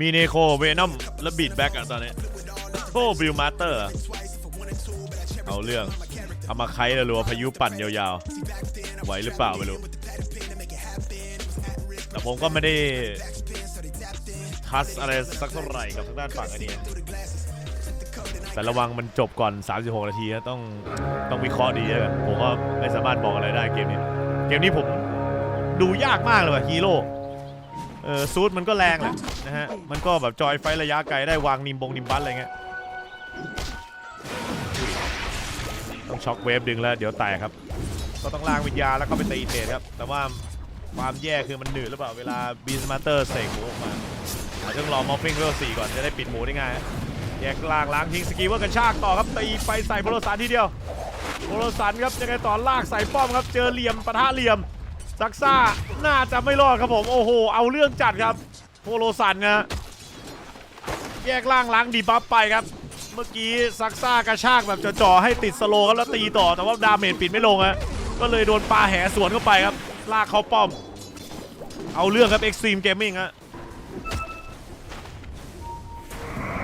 มีเนโคเวนอมและบีดแบ็กอะตอนนี้โอ้บิลมาสเตอร์เอาเรื่องเอามาไคแล้วรัวพายุปั่นยาวๆไหวหรือเปล่าไม่รู้ แต่ผมก็ไม่ได้ทัสอะไรสักเท่าไหร่กับทางด้านฝั่งอันนี้แต่ระวังมันจบก่อน 36 นาทีนะต้องต้องวิเคราะห์ดีแล้วกันผมก็ไม่สามารถบอกอะไรได้เกมนี้ เกมนี้ผมดูยากมากเลยว่ะฮีโร่ เออซูดมันก็แรงแหละนะฮะ มันก็แบบจอยไฟระยะไกลได้วางนิมบงนิมบัสอะไรเงี้ย ต้องช็อคเวฟดึงแล้ว เดี๋ยวแตกครับ ก็ต้องล่างวิญญาแล้วก็ไปตีเทรดครับ แต่ว่าความแย่คือมันหนืดหรือเปล่า เวลาบีสมาเตอร์เสกหมูออกมาอาจจะต้องรอมอฟฟิงเวลสี่ก่อนจะได้ปิดหมูได้ง่ายแยกล่างล้างทิ้งสกีเวอร์กันชากต่อครับตีไปใส่โพโลสันทีเดียวโพโลสันครับยังไงต่อลากใส่ป้อมครับเจอเหลี่ยมปะทะเหลี่ยม ซักซ่าน่าจะไม่รอดครับผมโอ้โห เอาเรื่องจัดครับโพโลสันนะแยกล่างล้างดีบัฟไปครับ เมื่อกี้ซักซ่ากระชากแบบจ่อๆให้ติดสโลครับแล้วตีต่อแต่ว่าดาเมจปิดไม่ลงฮะก็เลยโดนปลาแหสวนเข้าไปครับลากเขาป้อม เอาเรื่องครับ Extreme Gaming ฮะ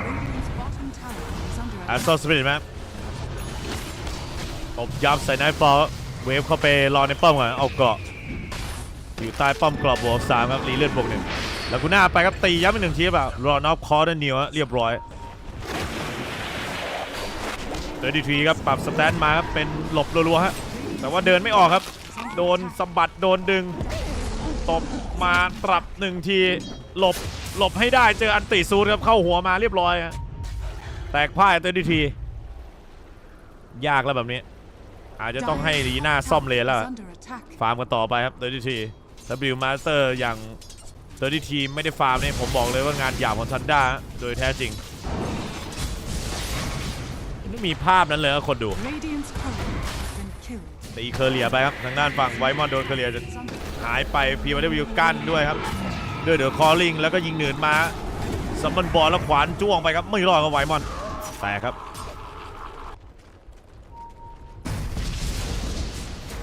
Radiant's bottom tower is under อา attack. ร์ซอสปิริตไหมตบยับใส่ไนท์ฟอลเวฟเข้าไปรอในป้อมก่อนเอาเกาะ อยู่ใต้ป้อมกรอบบวกสามครับรีเลือดบวกหนึ่งแล้วกูหน้าไปครับตีย้ำไปหนึ่งทีแบบรอนอฟคอร์ดนิวเรียบร้อยเดินดีทีครับปรับสแตนมาครับเป็นหลบรัวๆฮะแต่ว่าเดินไม่ออกครับ โดนสะบัดโดนดึงตบมาปรับหนึ่งทีหลบหลบให้ได้เจออันติซูนครับเข้าหัวมาเรียบร้อยฮะแตกพ่ายเตอร์ดีทียากแล้วแบบนี้ อาจจะต้องให้ลีน่าซ่อมเลนแล้วฟาร์มกันต่อไปครับเตอร์ดีที W Master อย่างเตอร์ดีทีไม่ได้ฟาร์มเนี่ยผมบอกเลยว่างานหยาบของทันด้าโดยแท้จริง ไม่มีภาพนั้นเลยนะคนดู Radiant's courier has been killed. ตีเคอร์เลียไปครับ ทางด้านฝั่งไวมอนโดนเคอร์เลียจะ Is under หายไปพีวันเดวิวกั้นด้วยครับด้วยเดอะคอลลิงแล้วก็ยิงเหนือนมาซัมมอนบอลแล้วขวานจ้วงไปครับ ไม่รอดกับไวมอนแตกครับ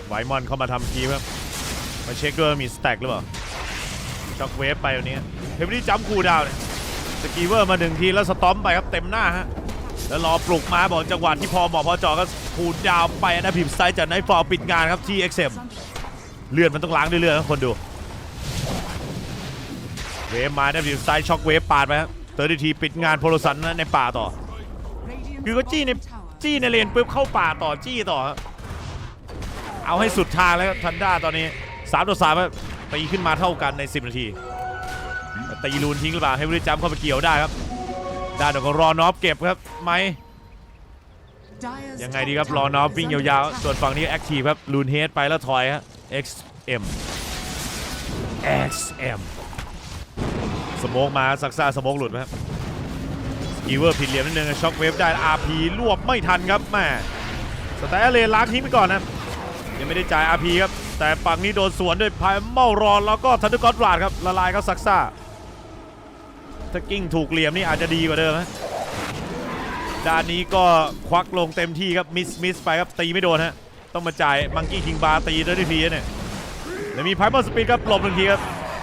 ไวมอนเข้ามาทำคีย์ครับ มาเช็คด้วยมีสแต็กหรือเปล่าช็อกเวฟไปวันนี้เฮฟวี่จัมคูดาวเนี่ยสกีเวอร์มาหนึ่งทีแล้วสตอมไปครับเต็มหน้าฮะแล้วรอปลุกมาบอกจังหวะที่พอเหมาะพอจอก็คูดาวไปนะพิมพ์ไซด์จากไนฟอร์ปิดงานครับที่ XM is under attack. เลือดมันต้องล้างเลือดนะคนดู เวฟมาเนี่ยอยู่ซ้ายช็อกเวฟปาดไปครับเตอร์ดีทีปิดงานโพลสันนะในป่าต่อคือก็จี้ในจี้ในเลนปุ๊บเข้าป่าต่อจี้ต่อ เอาให้สุดทางแล้วครับทันด้าตอนนี้ 3ต่อ3ครับตีขึ้นมาเท่ากันใน 10 นาทีตีลูนทิ้งหรือเปล่าให้บริจัมเข้าไปเกี่ยวได้ครับด้านของรอนอฟเก็บครับไหมยังไงดีครับรอนอฟวิ่งยาวๆ ส่วนฝั่งนี้แอคทีฟครับลูนเฮดไปแล้วถอยฮะ XM XM สโมกมาซักซ่าสโมกหลุดครับกีเวอร์ผิดเหลี่ยมนิดนึงช็อคเวฟได้ RP รวบไม่ทันครับแม่สแตเลนล้างทิ้งไปก่อนนะยังไม่ได้จ่าย RP ครับ แต่ฝั่งนี้โดนสวนด้วยพายเมารอนแล้วก็ทันเดอร์กอตราดครับละลายเขาซักซ่าถ้ากิ้งถูกเหลี่ยมนี่อาจจะดีกว่าเดิมนะด้านนี้ก็ควักลงเต็มที่ครับมิสมิสไปครับตีไม่โดนฮะต้องมาจ่ายมังกี้คิงบาตีด้วยทีเนี่ยแล้วมีไพเมอร์สปีดครับหลบหนึ่งทีครับ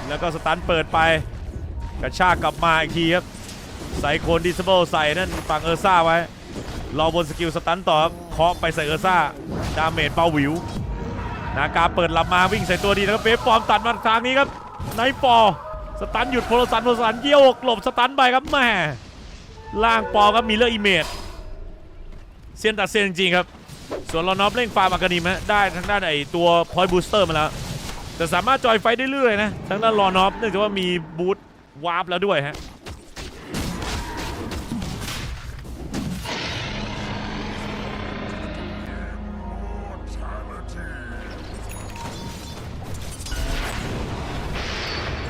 แล้วก็สตันเปิดไปกระชากกลับมาอีกทีครับใส่โคนดิสเบิลใส่นั่นฝั่งเออร์ซ่าไว้รอบนสกิลสตันต่อครับเคาะไปใส่เออร์ซ่าดาเมจเบาหวิว นากาเปิดลำมาวิ่งใส่ตัวดีนะครับเบฟฟอร์มตัดมาทางนี้ครับไนท์ฟอร์สตันหยุดโพลสันโพลสันเยี่ยวอกหลบสตันไปครับแม่ล่างปอครับมีเลอร์อิเมจเซียนตัดเซียนจริงๆครับ ส่วนลอนอฟเร่งฟาร์มอากานิมฮะได้ทางด้านไอตัวพอยต์บูสเตอร์มาแล้ว แต่สามารถจอยไฟได้เรื่อยนะทางด้านลอนอฟเนื่องจากว่ามีบูทวาร์ปแล้วด้วยฮะ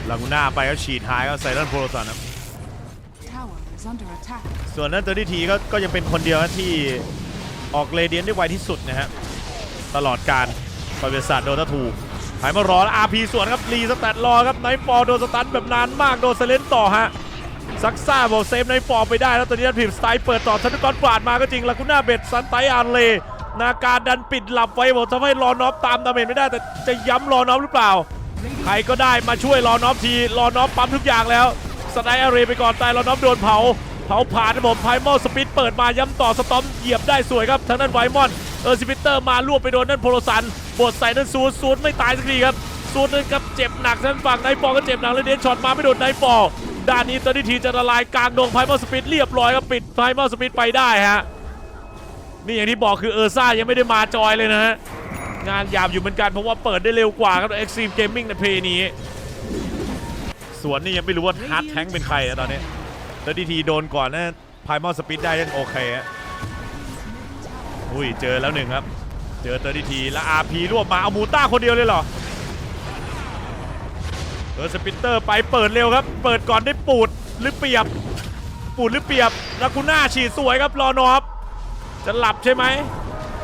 ลากูน่าไปก็ฉีดหายก็ใส่ด้านโพลสันครับ Tower is under attack. ส่วนนั้นเตอร์ดีทีก็ก็ยังเป็นคนเดียวนะที่ออกเรเดียนได้ไวที่สุดนะฮะตลอดการประวัติศาสตร์โดนทัทูหายมารอแล้วอาร์พีสวนครับรีสแตทรอครับไนท์ฟอร์โดนสตันแบบนานมากโดนเซเลนต่อฮะซักซ่าบอกเซฟไนท์ฟอร์ไปได้แล้วตอนนี้พิมสไตล์เปิดต่อทันกรปาดมาก็จริงลากุน่าเบ็ดซันไตอานเลนาการดันปิดหลับไว้บอกทำให้รอนอฟตามดาเมจไม่ได้แต่จะย้ำรอนอฟหรือเปล่า ใครก็ได้มาช่วยรอนอฟทีรอนอฟปั๊มทุกอย่างแล้วสไนอารีไปก่อนต่เราน้อมโดนเผา เผาผ่านระบบไพมอลสปิดเปิดมาย้ำต่อสตอมเหยียบได้สวยครับทางด้านไวมอนเออร์ซิปิเตอร์มารวบไปโดนนั่นโพลสันบดใส่นั่นซูดซูดไม่ตายสักทีครับซูดนั่นกับเจ็บหนักท่านฝั่งไนปอก็เจ็บหนักเลยเดนช็อตมาไม่โดนไนปอด้านนี้ตอนนี้ทีจะละลายกลางดงไพมอลสปิดเรียบร้อยครับปิดไพมอลสปิดไปได้ฮะนี่อย่างที่บอกคือเออร์ซ่ายังไม่ได้มาจอยเลยนะฮะ งานยามอยู่เหมือนกันเพราะว่าเปิดได้เร็วกว่าครับ Extreme Gaming ในเพลย์นี้ ส่วนนี่ยังไม่รู้ว่าฮาร์ดแทงเป็นใครนะตอนนี้ แล้วดีทีโดนก่อนนะพายมอสปีดได้ยังโอเคฮะอุ้ยเจอแล้วหนึ่งครับ เจอเตอร์ดีทีแล้วอาพีรวบมาเอามูต้าคนเดียวเลยเหรอเออสปิตเตอร์ไปเปิดเร็วครับ เปิดก่อนได้ปูดหรือเปียบ ปูดหรือเปียบลากูน่าฉีดสวยครับรอนอฟจะหลับใช่ไหม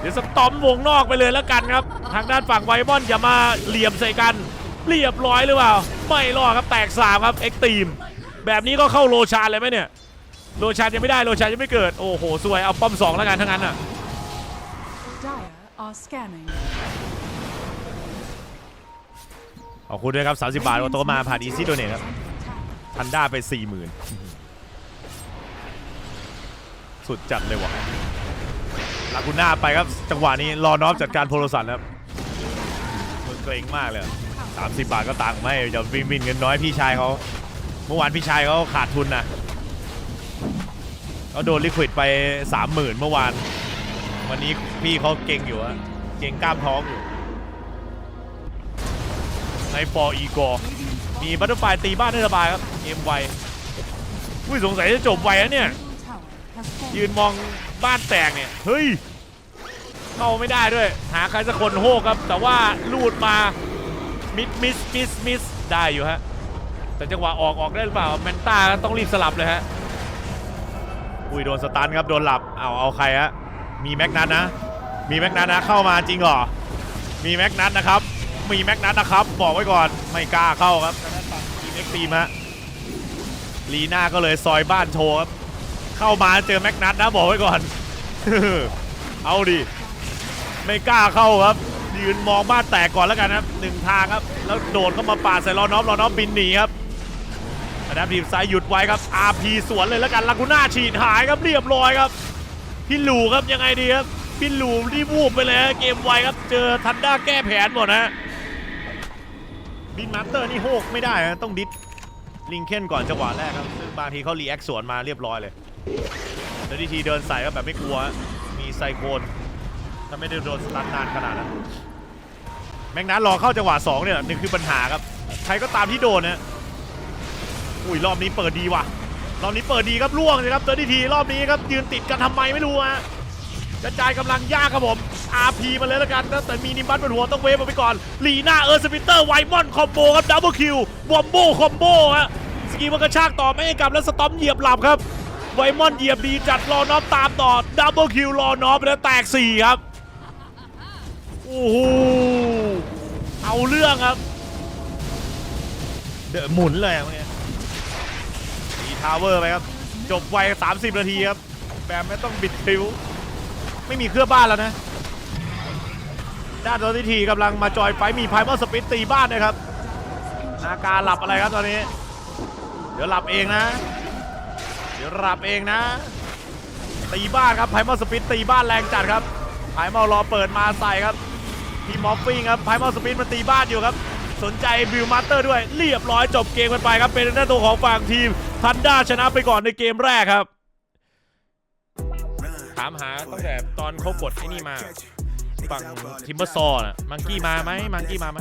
เดี๋ยวสตอมวงนอกไปเลยแล้วกันครับ ทางด้านฝั่งไวมอนอย่ามาเหลี่ยมใส่กัน เรียบร้อยหรือเปล่า ไม่รอดครับแตกสามครับเอ็กตีม แบบนี้ก็เข้าโลชานเลยไหมเนี่ย โลชานยังไม่ได้โลชานยังไม่เกิด โอ้โหสวยเอาป้อมสองแล้วกันทั้งนั้นอะ Dire are scanning. ขอบคุณด้วยครับ 30 บาทโอโตมาผ่านอีซี่โดเนทครับทันด้าไป 40,000 สุดจัดเลยว่ะ ลากูน่าไปครับ จังหวะนี้รอนอฟจัดการโพลสันครับมึงเกรงมากเลยอะ30บาทก็ตังค์ไม่จะวินวินเงินน้อยพี่ชายเขาเมื่อวานพี่ชายเขาขาดทุนนะเขาโดนลิควิดไป30,000เมื่อวาน วันนี้พี่เขาเก่งอยู่อะเก่งกล้ามท้องอยู่ ในปออีกอมีบัตเตอร์ไฟตีบ้านได้สบายครับเกมไวอุ้ยสงสัยจะจบไวแล้วเนี่ย ยืนมองบ้านแตกเนี่ย เฮ้ย เข้าไม่ได้ด้วย หาใครสักคนโฮกครับ แต่ว่าลูดมา มิดมิสมิสมิสได้อยู่ฮะ แต่จังหวะออกออกได้หรือเปล่าแมนต้าต้องรีบสลับเลยฮะ อุ้ยโดนสตันครับ โดนหลับ เอาเอาใครฮะ มีแม็กนัทนะ มีแม็กนัทนะเข้ามาจริงเหรอ มีแม็กนัทนะครับ มีแม็กนัทนะครับ บอกไว้ก่อน ไม่กล้าเข้าครับทางด้านฝั่งทีมเอ็กซ์ตีมฮะลีน่าก็เลยซอยบ้านโชว์ครับ เข้ามาเจอแม็กนัทนะบอกไว้ก่อน เอาดิ ไม่กล้าเข้าครับ ยืนมองบ้านแตกก่อนแล้วกันครับหนึ่งทางครับ แล้วโดดเข้ามาปาดใส่รอน้อฟรอน้อฟบินหนีครับแต่ดับทีมซ้ายหยุดไว้ครับ RP สวนเลยแล้วกันลากูน่าฉีดหายครับเรียบร้อยครับ พี่หลูครับยังไงดีครับ พี่หลูรีบวูบไปเลยเกมไวครับ เจอทันด้าแก้แผนหมดนะฮะบินมาสเตอร์นี่โฮกไม่ได้นะต้องดิสลิงเคนก่อนจังหวะแรกครับซึ่งบางทีเขารีแอคสวนมาเรียบร้อยเลย แล้วดีทีเดินใส่ก็แบบไม่กลัว มีไซโคนถ้าไม่ได้โดนสตันนานขนาดนั้น แม็กนัทรอเข้าจังหวะ2เนี่ยนี่คือปัญหาครับ ใครก็ตามที่โดนนะอุ้ยรอบนี้เปิดดีว่ะ รอบนี้เปิดดีครับล่วงเลยครับเจอดีทีรอบนี้ครับยืนติดกันทำไมไม่รู้ฮะกระจายกำลังยากครับผม RP มาเลยแล้วกันนะแต่มีนิมบัตบนหัวต้องเวฟเอาไปก่อน ลีน่าเออร์สปิเตอร์ไวมอนคอมโบครับดับเบิลคิวบอมโบคอมโบฮะสกีมันกระชากต่อไม่ให้กลับแล้วสตอมเหยียบหลับครับ ไวมอนเหยียบดีจัดรอนอฟตามต่อดับเบิลคิวรอนอฟแล้วแตก 4 ครับ โอ้โห เอาเรื่องครับ เดอะหมุนเลยอะเมื่อกี้มีทาวเวอร์ไปครับ จบไว 30 นาทีครับ แบมไม่ต้องบิดคิว ไม่มีเครื่องบ้านแล้วนะ ด้านตัวที่ทีกำลังมาจอยไฟท์มีไพมอลสปิดตีบ้านนะครับ นาการหลับอะไรครับตอนนี้ เดี๋ยวหลับเองนะ เดี๋ยวหลับเองนะ ตีบ้านครับไพมอลสปิดตีบ้านแรงจัดครับไพมอลรอเปิดมาใส่ครับทีมมอฟฟิงครับไพมอลสปิดมันตีบ้านอยู่ครับ สนใจบิลมาสเตอร์ด้วยเรียบร้อยจบเกมกันไปครับเป็นหน้าตัวของฝั่งทีมทันด้าชนะไปก่อนในเกมแรกครับ ถามหาตั้งแต่ตอนเขากดไอ้นี่มาฝั่งทิมเบอร์ซอน่ะมังกี้มาไหมมังกี้มาไหม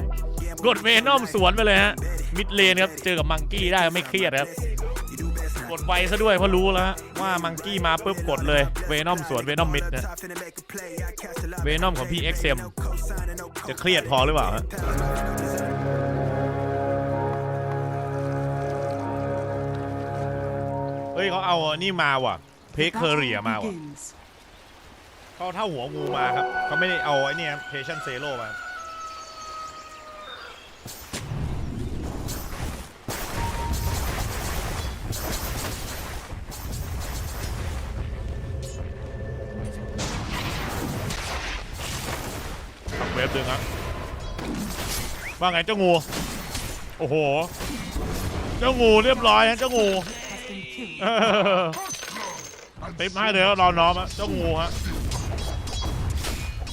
กดเวนอมสวนไปเลยฮะมิดเลนครับเจอกับมังกี้ได้ไม่เครียดครับ กดไวซะด้วยเพราะรู้แล้วว่ามังกี้มาปุ๊บกดเลยเวนอมสวนเวนอมมิดเนะเวนอมของพี่เอ็กเซมจะเครียดพอหรือเปล่าฮะเฮ้ยเขาเอาอันนี่มาว่ะ เพคเคอเรียมาว่ะเขาเท่าหัวงูมาครับเขาไม่ได้เอาไอ้นี่เพชันเซโร่มา ว่าไงเจ้างู โอ้โห เจ้างูเรียบร้อยฮะเจ้างู has been killed. เออติปให้เลยครับรอน้อมฮะเจ้างูฮะ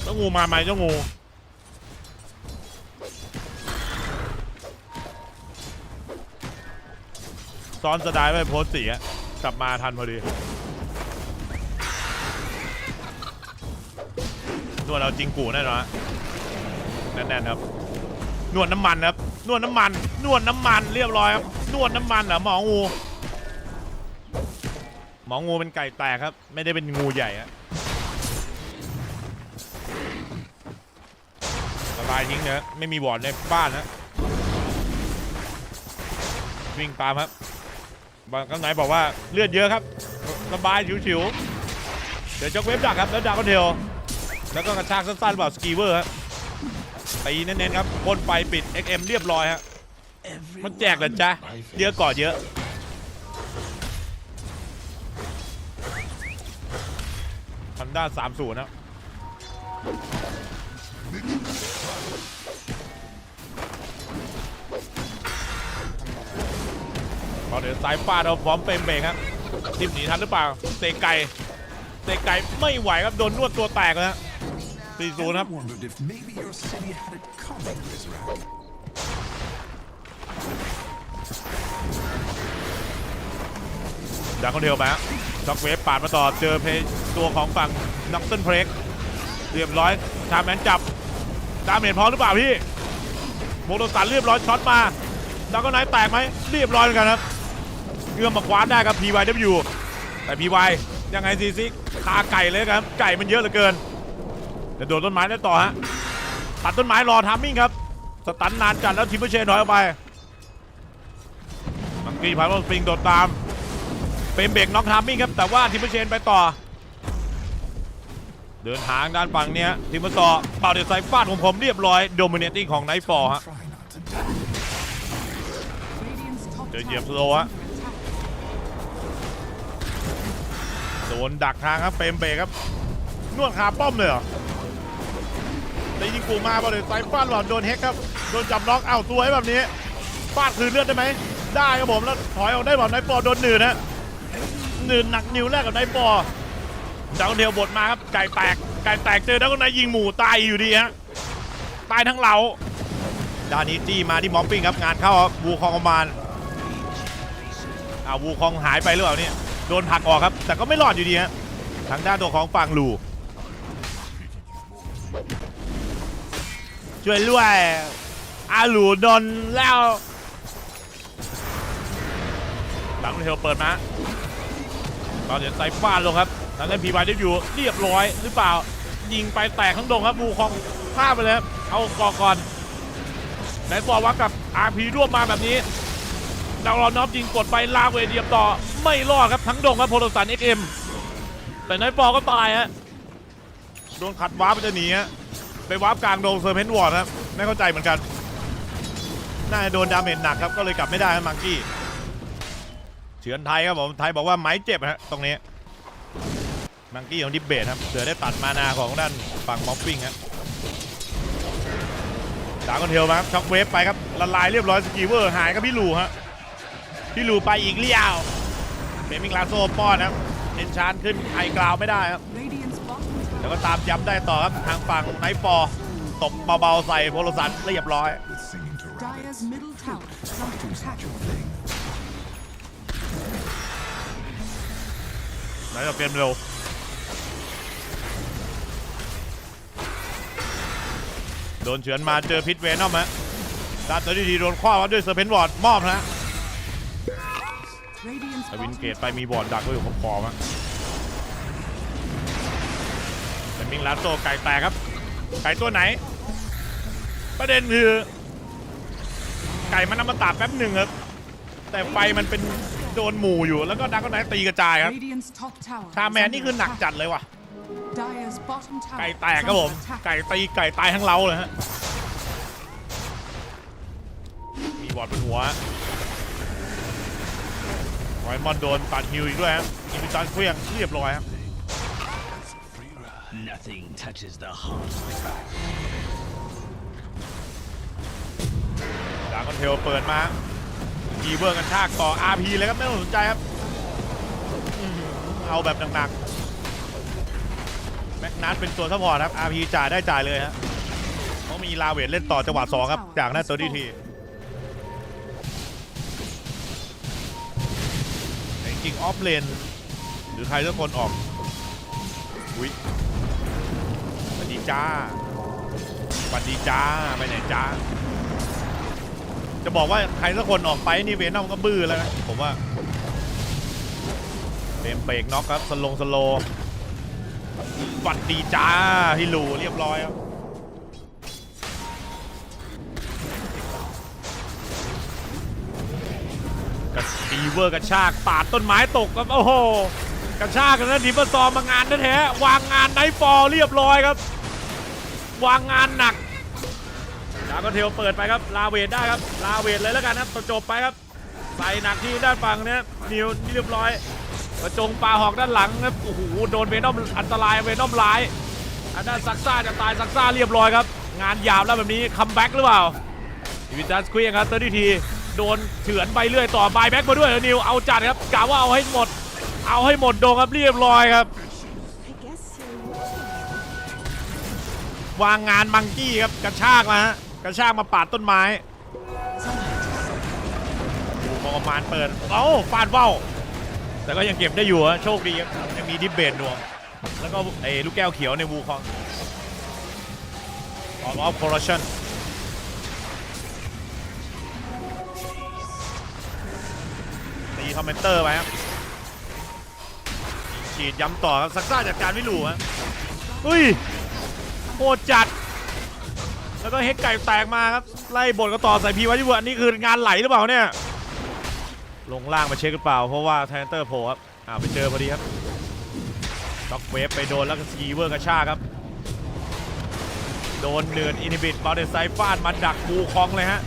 เจ้างูมาไหมเจ้างู ซ้อนสไตล์ไปโพสต์สีอะกลับมาทันพอดีนวดเราจริงกูแน่นอนฮะแน่นๆครับ นวดน้ำมันครับนวดน้ำมันนวดน้ำมันเรียบร้อยครับนวดน้ำมันเหรอหมองูหมองูเป็นไก่แตกครับ ไม่ได้เป็นงูใหญ่อะระบายทิ้งเนอะไม่มีบอร์ดในบ้านนะวิ่งตามครับบางข้างไหนบอกว่าเลือดเยอะครับระบายฉิวๆเดี๋ยวจ็อกเว็บดักครับแล้วดักก็เทลแล้วก็กระชากสั้นๆแบบสกีเวอร์ครับ ตีเน้นๆครับพ่นไฟปิด XM เรียบร้อยฮะมันแจกเหรอจ๊ะเยอะก่อนเยอะฮอนด้าสามศูนย์นะพอเดี๋ยวสายฟาดเอาพร้อมเปรมเบรกครับทิมหนีทันหรือเปล่าเตะไก่เตะไก่ไม่ไหวครับ โดนนวดตัวแตกเลยฮะ สี่ศูนย์ครับ wondered if maybe your city had it coming, Rizrak. ดักคอนเทลไปฮะช็อกเวฟปาดมาต่อเจอเพย์ตัวของฝั่งนักเต้นเพลกเรียบร้อยชาแมนจับดาเมจพร้อมหรือเปล่าพี่โมโตสันเรียบร้อยช็อตมาดักก็ไนท์แตกไหมเรียบร้อยเหมือนกันครับเอื้อมมาคว้านได้ครับ PYW แต่ PY ยังไงซีซิกคาไก่เลยครับไก่มันเยอะเหลือเกิน เดี๋ยวโดดต้นไม้ได้ต่อฮะตัดต้นไม้รอทามมิ่งครับสตันนานจัดแล้วทีมเปอร์เชนถอยออกไปมังกี้พาโรสปริงโดดตามเป็นเบรกน็อกทามมิ่งครับแต่ว่าทิมเปอร์เชนไปต่อ เดินทางด้านฝั่งเนี้ยทิมเปอร์ซอเป่าเดือดสายฟาดของผมเรียบร้อยโดมิเนติ้งของไนท์ฟอร์ฮะ Try not to die. Radiant's top Trời tower dẹp is rồi á. under attack. โดนดักทางครับเปรมเบรกครับนวดขาป้อมเลยเหรอ แต่ยิงกูมาเป่าเดือดสายฟาดหลอดโดนเฮกครับ โดนจับน็อกเอ้าตัวให้แบบนี้ฟาดคืนเลือดได้ไหม ได้ครับผมแล้วถอยออกได้แบบไนท์ฟอโดนหนืดนะหนืดหนักนิ้วแรกกับไนท์ฟอดาวเทลบทมาครับ ไก่แตก ไก่แตกเจอดาวก็นายยิงหมูตายอยู่ดีฮะ ตายทั้งเหลาด้านนี้จี้มาที่มอมปิ้งครับ งานเข้าบูคองออกมานอาวูคองหายไปหรือเปล่าเนี่ยโดนผักออกครับ แต่ก็ไม่รอดอยู่ดีฮะทางด้านตัวของฝั่งลู ช่วยด้วยอาหลูโดนแล้วหลังเทลเปิดมาตอนเดี๋ยวใส่ฟาดลงครับทางด้านพีบายได้อยู่เรียบร้อยหรือเปล่า ยิงไปแตกทั้งดงครับบูคองพลาดไปเลยครับเอากอก่อนไหนบอกว่ากับ RP ร่วมมาแบบนี้ดาวรอนอฟยิงกดไปลากเวเดียมต่อ ไม่รอดครับทั้งดงครับโพลสัน XM แต่ไนท์บอก็ตายฮะโดนขัดว้าร์ปจะหนีฮะ ไปวาร์ปกลางโดงเซอร์เพนวอร์ดครับไม่เข้าใจเหมือนกัน น่าจะโดนดาเมจหนักครับก็เลยกลับไม่ได้ครับมังกี้เฉือนไทยครับผมไทยบอกว่าไม้เจ็บฮะตรงนี้มังกี้ของดิเบตครับเสือได้ตัดมานาของด้านฝั่งมอฟฟิงครับดาวคอนเทลมาครับช็อกเวฟไปครับละลายเรียบร้อยสกีเวอร์หายครับพี่ลูฮะพี่ลูไปอีกเลี้ยวเบมิงลาโซป้อนครับเอนชานขึ้นไอกราวไม่ได้ครับ แล้วก็ตามย้ำได้ต่อครับทางฝั่งไนท์ฟอร์ตบเบาๆใส่โพลสันเรียบร้อย With singing to rabbits. Dyer's middle tower is under Two's attack. not your thing. ไหนจะเกมเร็วโดนเฉือนมาเจอพิษเวนอมฮะดาตัวดีๆโดนคว้ามาด้วยเซอร์เพนวอร์ดมอบนะ Radiant's แต่วิน bottom เกตไปมีบอร์ดดักไว้อยู่ขอบๆฮะ มิงลาโซไก่แตกครับ ไก่ตัวไหน ประเด็นคือ ไก่มันนำมาตากแป๊บหนึ่งครับ แต่ไฟมันเป็นโดนหมู่อยู่แล้วก็ดักก็ไหนตีกระจายครับ Radiant's top tower ชา is แมนนี่คือ under หนัก attack. จัดเลยว่ะ Dyer's bottom tower ไก่แตก is ครับผม under attack. ไก่ตีไก่ตายทั้งเราเลยฮะ มีบอดบนหัวรอยมอนโดนตัดฮิวอีกด้วยฮะอิมิตันเคลี้ยงเรียบร้อยครับ Nothing touches the heart. ดาคอนเทลเปิดมากีเวอร์กันชากต่อ RP เลยครับไม่ต้องสนใจครับอื้อหือเอาแบบหนักๆแม็กนัทเป็นตัวซัพพอร์ตครับ RP จ่ายได้จ่ายเลยฮะเพราะมีลาเวทเล่นต่อจังหวะสองครับ จากหน้าตัวดีทีจริงออฟเลน หรือใครสักคนออก อุ้ย จ้าสวัสดีจ้า ไปไหนจ้า จะบอกว่าใครสักคนออกไปนี่เวนอมก็บื้อแล้วนะผมว่าเต็มเบรกน็อกครับสโลงสโลสวัสดีจ้าพี่หลูเรียบร้อยครับกระดีเวอร์กระชากปาดต้นไม้ตกครับโอ้โหกระชากกันนะดีเบอร์ซอมมางานแท้วางงานไนฟอลเรียบร้อยครับ วางงานหนักดาวก็เทลเปิดไปครับ ลาเวทได้ครับ ลาเวทเลยแล้วกันครับจบไปครับ ใส่หนักที่ด้านฝั่งเนี้ยนิวนี่เรียบร้อยกระจงปลาหอกด้านหลังครับ โอ้โห โดนเวนอมอันตราย เวนอมร้ายอันด้านซักซ่าจะตายซักซ่าเรียบร้อยครับ งานยาวแล้วแบบนี้คัมแบ็กหรือเปล่าอีวิจัสคุยครับเตอร์ดีที โดนเฉือนไปเรื่อยต่อบายแบ็กมาด้วยนิว เอาจัดครับกะว่าเอาให้หมด เอาให้หมดโดงครับเรียบร้อยครับ วางงานมังกี้ครับกระชากมาฮะกระชากมาปาดต้นไม้ดูมองมานเปิดเอ้าฟาดเว้าแต่ก็ยังเก็บได้อยู่ฮะโชคดีครับยังมีดิฟเบนดวงแล้วก็ไอ้ลูกแก้วเขียวในวูคองออฟออฟคอร์รัปชันตีคอมเมนเตอร์ไปครับฉีดย้ำต่อครับซักซ่าจากการวิลูฮะอุ้ย โคตรจัด แล้วก็เฮกไก่แตกมาครับ ไล่บทก็ต่อใส่พีไว้ที่วัวนี่คืองานไหลหรือเปล่าเนี่ย ลงล่างมาเช็คหรือเปล่า เพราะว่าแทนเตอร์โผล่ครับ อ่าไปเจอพอดีครับล็อกเวฟไปโดนแล้วก็สีเวอร์กระชากครับ โดนเนือนอินิบิตบอลเดไซฟาดมาดักบูคองเลยฮะ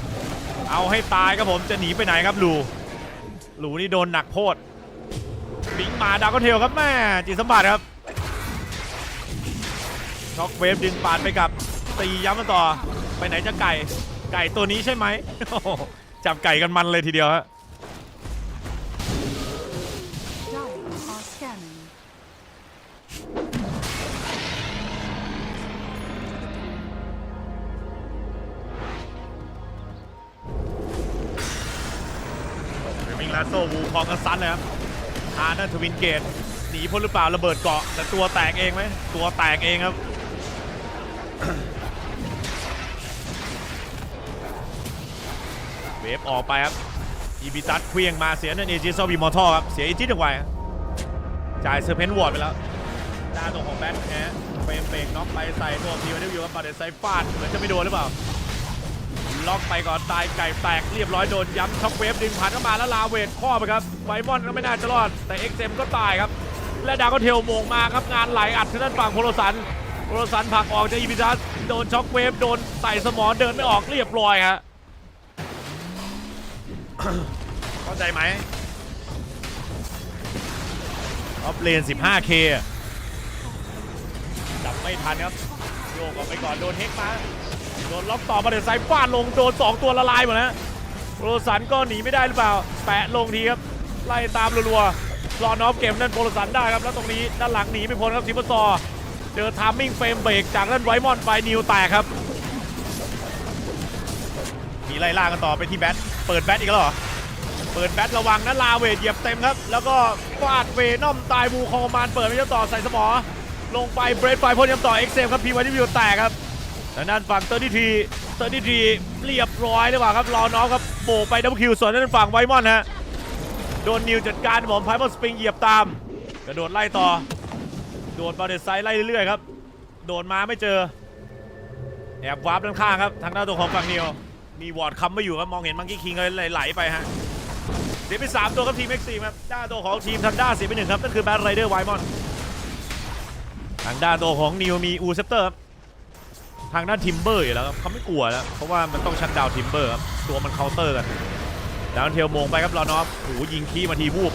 เอาให้ตายครับผมจะหนีไปไหนครับลูลูนี่โดนหนักโพดบิงมาดาวก็เทลครับแม่จิตสมบัติครับ ช็อกเวฟดึงปาดไปกับตีย้ำมาต่อ ไปไหนจะไก่ ไก่ตัวนี้ใช่ไหมจับไก่กันมันเลยทีเดียวฮะมิงลาโซวูคอกันซันเลยครับอาร์นั่นทวินเกตหนีพ้นหรือเปล่าระเบิดเกาะแต่ตัวแตกเองไหมตัวแตกเองครับ ฟออกไปครับอีบิตัสเคลียงมาเสียนั่นเอจิซอบีมอทอครับ เสียอีจิตหนึ่งไวครับจ่ายเซอร์เพนวอร์ดไปแล้วด้าตรงของแบทแฮะเฟรมเบรกน็อกไปใส่ตัวทีวันเดวิวครับบาเดนไซฟาดเหมือนจะไม่โดนหรือเปล่าล็อกไปก่อนตายไก่แตกเรียบร้อยโดนย้ำช็อกเวฟดึงผ่านเข้ามาแล้วลาเวทข้อไปครับไวมอนก็ไม่น่าจะรอด แต่เอ็กเซมก็ตายครับ และดาวก็เทลโมงมาครับงานไหลอัดทางด้านฝั่งโพโลสันโพโลสันผลักออกจากอีพิซัสโดนช็อกเวฟโดนใส่สมองเดินไม่ออกเรียบร้อยฮะ เข้าใจไหมออฟเลน 15K จับไม่ทันครับ โยกออกไปก่อน โดนเฮกมา โดนล็อกต่อมาเดี๋ยวไซฟาดลง โดน 2 ตัวละลายหมดนะโรสันก็หนีไม่ได้หรือเปล่า แปะลงทีครับ ไล่ตามรัวๆรอนอฟเกมนั่นโรสันได้ครับ แล้วตรงนี้ด้านหลังหนีไม่พ้นครับซิมเปอร์ซอเจอทามมิ่งเฟรมเบรกจากด้านไวมอนไปนิวแตกครับ มีไล่ล่ากันต่อไปที่แบท เปิดแบทอีกแล้วเหรอ เปิดแบทระวังนะลาเวทเหยียบเต็มครับ แล้วก็ฟาดเวนอมตายบูคองมานเปิดไม่ยอมต่อใส่สมอ ลงไปเบรดไฟพ่นย้ำต่อเอ็กเซมครับพีวันที่วิวแตกครับทางด้านฝั่งเตอร์ดีทีเตอร์ดีทีเรียบร้อยเลยว่ะครับรอน้องครับโบกไปดับคิวส่วนทางด้านฝั่งไวมอนฮะโดนนิวจัดการผมไพมอนสปริงเหยียบตาม กระโดดไล่ต่อ โดดบาเดสไซด์ไล่เรื่อยๆครับ โดดมาไม่เจอ แอบวาร์ปด้านข้างครับ ทางด้านตัวของฝั่งนิว มีวอร์ดค้ำไม่อยู่ครับ มองเห็นมังกี้คิงเลยไหลไปฮะเสียไป3ตัวครับทีม X4 ครับด้านตัวของทีมทันด้าเสียไปหนึ่งครับ นั่นคือแบทไรเดอร์ไวมอนทางด้านตัวของนิวมีอูเซปเตอร์ครับทางด้านทิมเบอร์อยู่แล้วครับเขาไม่กลัวแล้ว เพราะว่ามันต้องชัดดาวทิมเบอร์ครับตัวมันเคาน์เตอร์กันดาวเทลมงไปครับรอนอฟโอ้โหยิงคีย์มาทีวูบ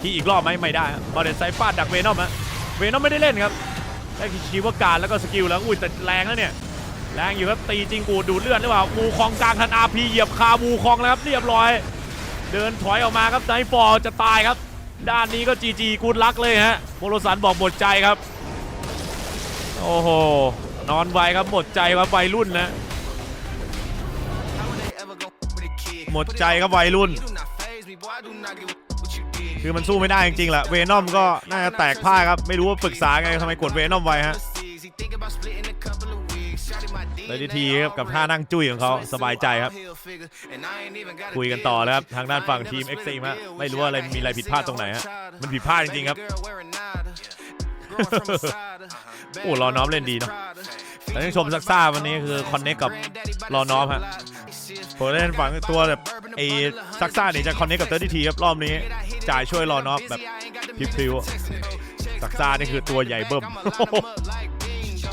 คีย์อีกรอบไหมไม่ได้บอลเดนไซฟาดดักเวนอมฮะเวนอมไม่ได้เล่นครับได้คีย์ว่าการแล้วก็สกิลแล้วอุ้ยแต่แรงแล้วเนี่ย แรงอยู่ครับตีจริงกูดูดเลือดหรือเปล่าวูคองกลางทันอาพีเหยียบคาวูคองแล้วครับเรียบร้อย เดินถอยออกมาครับไนฟอร์จะตายครับ ด้านนี้ก็จีจีกูดลักเลยฮะโมโรสันบอกหมดใจครับ โอ้โหนอนไวครับหมดใจครับวัยรุ่นนะหมดใจครับวัยรุ่น คือมันสู้ไม่ได้จริงๆแหละเวนอมก็น่าจะแตกพ่ายครับ ไม่รู้ว่าปรึกษาไงทำไมกดเวนอมไวฮะ เลยทีครับกับท่านั่งจุ้ยของเขาสบายใจครับ คุยกันต่อแล้วครับทางด้านฝั่งทีม x อ็กซ์ฮะไม่รู้ว่าอะไรมีอะไรผิดพลาดตรงไหนฮะมันผิดพลาดจริงๆครับโอ้รอน้อมเล่นดีเนาะแต่ที่ชมซักซ่าวันนี้คือคอนเนคกับรอน้อมฮะผมเล่นฝั่งตัวแบบไอ้ซักซ่าเนี่ยจะคอนเนคกับเตอร์ทีครับรอบนี้จ่ายช่วยรอน้อมแบบพริ้วๆซักซ่านี่คือตัวใหญ่เบิ่ม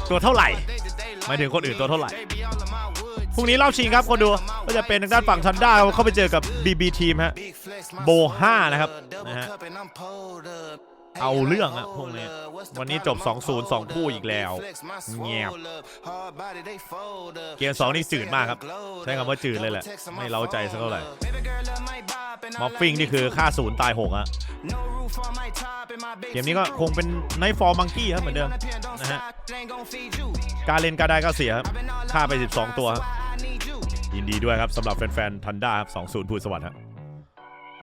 ตัวเท่าไหร่ หมายถึงคนอื่นตัวเท่าไหร่พรุ่งนี้รอบชิงครับคนดูก็จะเป็นทางด้านฝั่งทันด้าเขาไปเจอกับ BB ทีมฮะโบ5นะครับนะฮะ เอาเรื่องอะพวกนี้วันนี้จบ 2-0 2 คู่อีกแล้ว เงียบ เกม 2 นี่จืดมากครับ ใช้คำว่าจืดเลยแหละ ไม่เล้าใจสักเท่าไหร่มอฟฟิงนี่คือค่าศูนย์ตาย6อะเกมนี้ก็คงเป็นไนฟอร์มังกี้ครับเหมือนเดิมนะฮะการเล่นการได้ก็เสียครับค่าไป 12 ตัวครับยินดีด้วยครับสำหรับแฟนๆทันด้าครับ2-0พูดสวัสดิ์ครับ